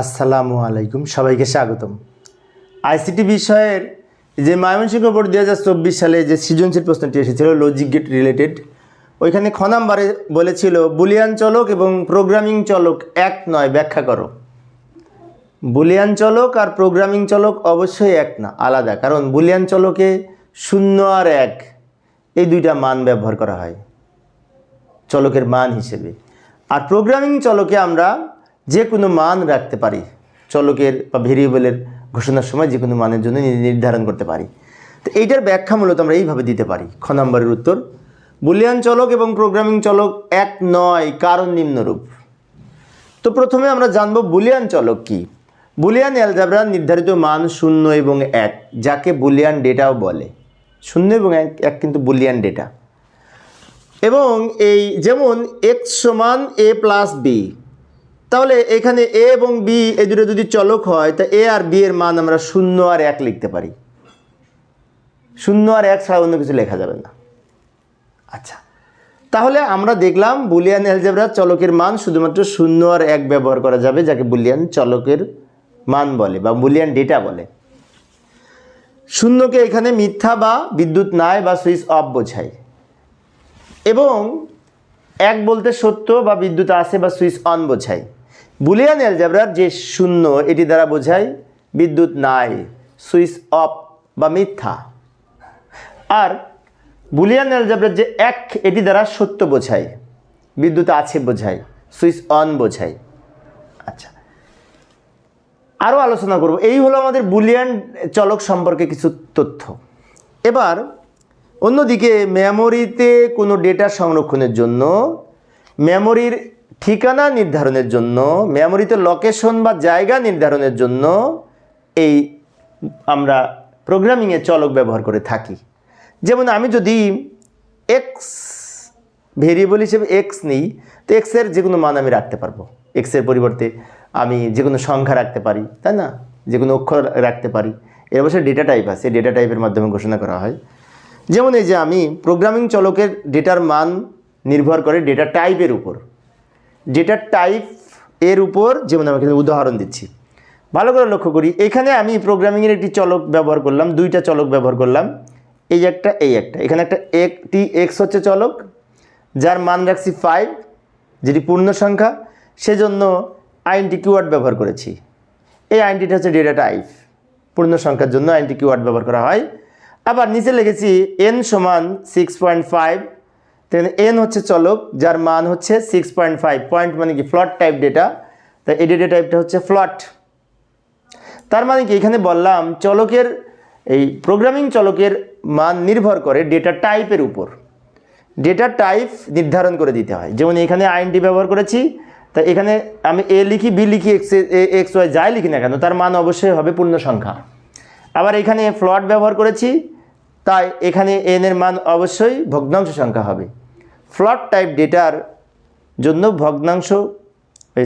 আসসালামু আলাইকুম, সবাইকে স্বাগতম। আইসিটি বিষয়ের যে ময়মনসিংহ বোর্ড দু হাজার চব্বিশ সালে যে সৃজনশীল প্রশ্নটি এসেছিল লজিক গেট রিলেটেড ওইখানে খ বলেছিল, বুলিয়ান চলক এবং প্রোগ্রামিং চলক এক নয়, ব্যাখ্যা করো। বুলিয়ান চলক আর প্রোগ্রামিং চলক অবশ্যই এক না, আলাদা, কারণ বুলিয়ান চলকে শূন্য আর এক, এই দুইটা মান ব্যবহার করা হয়, চলকের মান হিসেবে। আর প্রোগ্রামিং চলকে আমরা যে কোনো মান রাখতে পারি, চলকের বা ভেরিয়েবলের ঘোষণার সময় যে কোনো মানের জন্য নির্ধারণ করতে পারি। তো এইটার ব্যাখ্যা মূলত আমরা এইভাবে দিতে পারি। খ নম্বরের উত্তর, বুলিয়ান চলক এবং প্রোগ্রামিং চলক এক নয়, কারণ নিম্নরূপ। তো প্রথমে আমরা জানব বুলিয়ান চলক কি। বুলিয়ান অ্যালজাবরার নির্ধারিত মান শূন্য এবং এক, যাকে বুলিয়ান ডেটাও বলে। শূন্য এবং এক এক কিন্তু বুলিয়ান ডেটা। এবং এই যেমন এক্স সমান এ প্লাস বি তাহলে এখানে এ এবং বি এ দুটো যদি চলক হয়, তা এ আর বি এর মান আমরা শূন্য আর এক লিখতে পারি। শূন্য আর এক ছাড়া অন্য কিছু লেখা যাবে না। আচ্ছা তাহলে আমরা দেখলাম বুলিয়ান অ্যালজেব্রা চলকের মান শুধুমাত্র শূন্য আর এক ব্যবহার করা যাবে, যাকে বুলিয়ান চলকের মান বলে বা বুলিয়ান ডেটা বলে। শূন্যকে এখানে মিথ্যা বা বিদ্যুৎ নাই বা সুইচ অফ বোঝায়। এবং এক বলতে সত্য বা বিদ্যুৎ আছে বা সুইচ অন বোঝায়। বুলিয়ান অ্যালজাবরার যে শূন্য, এটি দ্বারা বোঝায় বিদ্যুৎ নাই, সুইচ অফ বা মিথ্যা। আর বুলিয়ান অ্যালজাবরার যে এক, এটি দ্বারা সত্য বোঝায়, বিদ্যুৎ আছে বোঝায়, সুইচ অন বোঝায়। আচ্ছা আরও আলোচনা করব। এই হলো আমাদের বুলিয়ান চলক সম্পর্কে কিছু তথ্য। এবার, অন্যদিকে মেমোরিতে কোনো ডেটা সংরক্ষণের জন্য, মেমোরির ঠিকানা নির্ধারণের জন্য, মেমোরিতে লোকেশন বা জায়গা নির্ধারণের জন্য এই আমরা প্রোগ্রামিংয়ে চলক ব্যবহার করে থাকি। যেমন আমি যদি এক্স ভেরিয়েবল হিসেবে এক্স নিই, তো এক্সের যে কোনো মান আমি রাখতে পারব। এক্সের পরিবর্তে আমি যে কোনো সংখ্যা রাখতে পারি, তাই না? যে কোনো অক্ষর রাখতে পারি। এর অবশ্যই ডেটা টাইপ আছে ডেটা টাইপের মাধ্যমে ঘোষণা করা হয়। যেমন এই যে আমি প্রোগ্রামিং চলকের ডেটার মান নির্ভর করে ডেটা টাইপের উপর। ডেটা টাইপের উপর, যেমন আমি এখানে উদাহরণ দিচ্ছি। ভালো করে লক্ষ্য করি, এখানে আমি প্রোগ্রামিংয়ের একটি চলক ব্যবহার করলাম, দুইটা চলক ব্যবহার করলাম। এই একটা এই একটা। এখানে একটা একটি এক্স হচ্ছে চলক, যার মান রাখছি ফাইভ যেটি পূর্ণ সংখ্যা। সেজন্য আইনটি কিওয়ার্ড ব্যবহার করেছি। এই আইনটিটা হচ্ছে ডেটা টাইপ পূর্ণ সংখ্যার জন্য আইনটি কিওয়ার্ড ব্যবহার করা হয়। আবার নিচে লিখেছি এন সমান সিক্স পয়েন্ট ফাইভ এন হচ্ছে চলক, যার মান হচ্ছে সিক্স পয়েন্ট ফাইভ পয়েন্ট মানে কি ফ্লট টাইপ ডেটা তাই এই ডেটা টাইপটা হচ্ছে ফ্লট তার মানে কি, এখানে বললাম চলকের, এই প্রোগ্রামিং চলকের মান নির্ভর করে ডেটা টাইপের উপর। ডেটা টাইপ নির্ধারণ করে দিতে হয়। যেমন এখানে আইনটি ব্যবহার করেছি, তা এখানে আমি এ লিখি বি লিখি এক্স এক্স ওয়াই যাই লিখি না কেন, তার মান অবশ্যই হবে পূর্ণ সংখ্যা। আবার এখানে ফ্লট ব্যবহার করেছি, তাই এখানে এন এর মান অবশ্যই ভগ্নাংশ সংখ্যা হবে। ফ্লট টাইপ ডেটার জন্য ভগ্নাংশ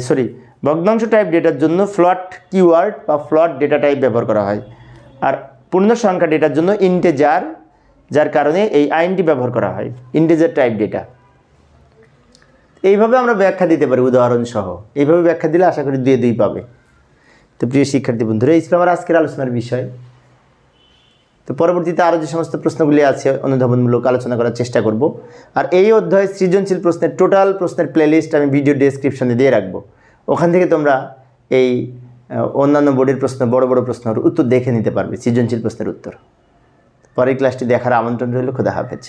সরি ভগ্নাংশ টাইপ ডেটার জন্য ফ্লট কিওয়ার্ড বা ফ্লট ডেটা টাইপ ব্যবহার করা হয়। আর পূর্ণ সংখ্যা ডেটার জন্য ইন্টেজার যার কারণে এই আইনটি ব্যবহার করা হয় ইন্টেজার টাইপ ডেটা এইভাবে আমরা ব্যাখ্যা দিতে পারি উদাহরণ সহ। এইভাবে ব্যাখ্যা দিলে আশা করি দুই দুই পাবে। তো প্রিয় শিক্ষার্থী বন্ধুরা, এই ছিল আমার আজকের আলোচনার বিষয়। তো পরবর্তীতে আরও যে সমস্ত প্রশ্নগুলি আছে, অনুধাবনমূলক আলোচনা করার চেষ্টা করব। আর এই অধ্যায়ে সৃজনশীল প্রশ্নের টোটাল প্রশ্নের প্লেলিস্ট আমি ভিডিও ডেসক্রিপশনে দিয়ে রাখব। ওখান থেকে তোমরা এই অন্যান্য বোর্ডের প্রশ্ন, বড় বড় প্রশ্নের উত্তর দেখে নিতে পারবে, সৃজনশীল প্রশ্নের উত্তর। পরের ক্লাসটি দেখার আমন্ত্রণ রইল, খোদা হাফেজ।